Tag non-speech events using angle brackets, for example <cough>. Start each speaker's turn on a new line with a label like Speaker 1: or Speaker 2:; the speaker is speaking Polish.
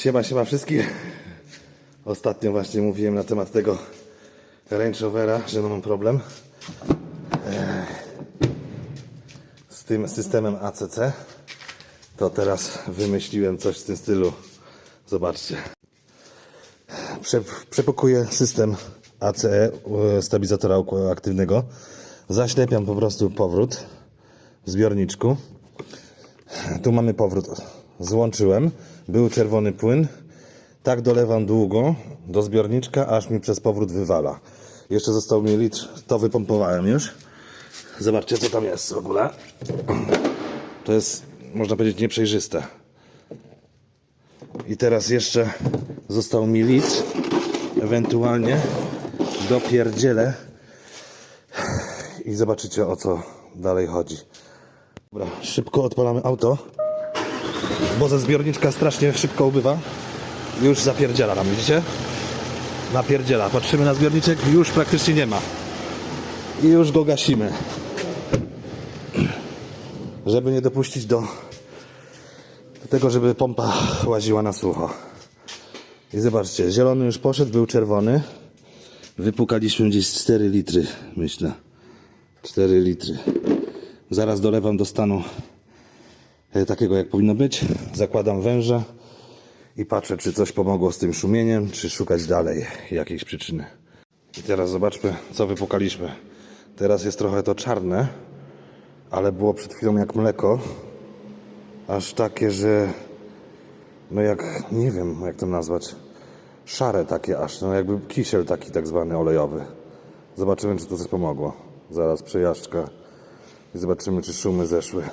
Speaker 1: Siema, siema wszystkich. Ostatnio właśnie mówiłem na temat tego Range Rovera, że no mam problem e, z tym systemem ACC. To teraz wymyśliłem coś w tym stylu. Zobaczcie. Prze, przepakuję system ACE, e, stabilizatora aktywnego. Zaślepiam po prostu powrót w zbiorniczku. Tu mamy powrót. Złączyłem. Był czerwony płyn. Tak dolewam długo do zbiorniczka, aż mi przez powrót wywala. Jeszcze został mi litr. To wypompowałem już. Zobaczcie, co tam jest w ogóle. <clears throat> To jest, można powiedzieć, nieprzejrzyste. I teraz jeszcze został mi litr. Ewentualnie dopierdzielę. I zobaczycie, o co dalej chodzi. Dobra, szybko odpalamy auto, bo ze zbiorniczka strasznie szybko ubywa. Już zapierdziela nam, widzicie? Napierdziela. Patrzymy na zbiorniczek, już praktycznie nie ma. I już go gasimy. Żeby nie dopuścić do, do tego, żeby pompa łaziła na sucho. I zobaczcie, zielony już poszedł, był czerwony. Wypukaliśmy gdzieś 4 litry, myślę. 4 litry. Zaraz dolewam do stanu takiego, jak powinno być. Zakładam węża i patrzę, czy coś pomogło z tym szumieniem, czy szukać dalej jakiejś przyczyny. I teraz zobaczmy, co wypukaliśmy. Teraz jest trochę to czarne, ale było przed chwilą jak mleko. Aż takie, że no jak, nie wiem jak to nazwać, szare takie aż, no jakby kisiel taki tak zwany olejowy. Zobaczymy, czy to coś pomogło. Zaraz przejażdżka i zobaczymy, czy szumy zeszły.